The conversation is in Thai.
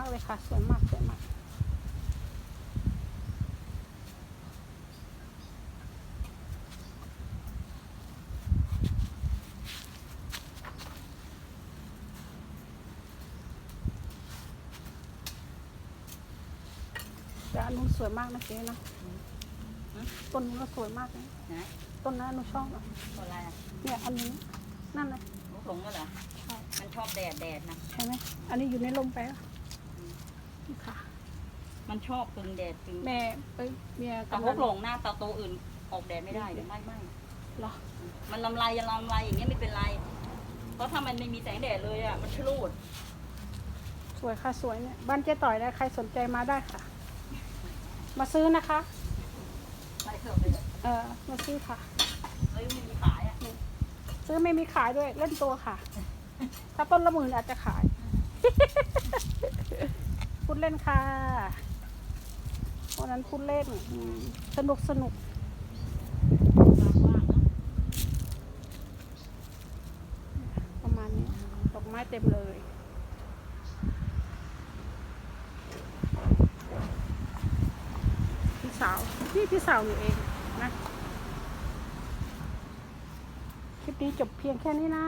ากเลยค่ะ สวยมากสวยมาก แต่อันนู้นสวยมากนะเจ๊นะต้นนู้นก็สวยมากนะนะต้นนั้นหนูชอบอะตัวอะไรอะเนี่ยอันนี้นั่นนะลูกหลงก็เหรอใช่มันชอบแดดแดดนะ ใช่ไหมอันนี้อยู่ในลมไปอะนี่ค่ะ มันชอบกึ่งแดดกึ่งแม่เอ้ยเมียแต่กำพลัวงกหลงหน้าตาโตอื่นออกแดดไม่ได้เดี๋ยวไม่ไม่เหรอมันลำลายยังลำลายอย่างเงี้ยไม่เป็นไร เพราะถ้ามันไม่มีแสงแดดเลยอะมันชะลูดสวยค่ะสวยเนี่ยบ้านเจ๊ต่อยนะใครสนใจมาได้ค่ะ มาซื้อนะคะไปเถอะไปเถอะเออมาซื้อค่ะเฮ้ยไม่มีขายอะซื้อไม่มีขายด้วยเล่นตัวค่ะ ถ้าต้นละหมื่นอาจจะขายพูดเล่นค่ะ วันนั้นพูดเล่นอืมสนุกสนุกว่างๆเนอะประมาณนี้ดอกไม้เต็มเลยพี่สาวนี่พี่สาวอยู่เองนะ คลิปนี้จบเพียงแค่นี้นะ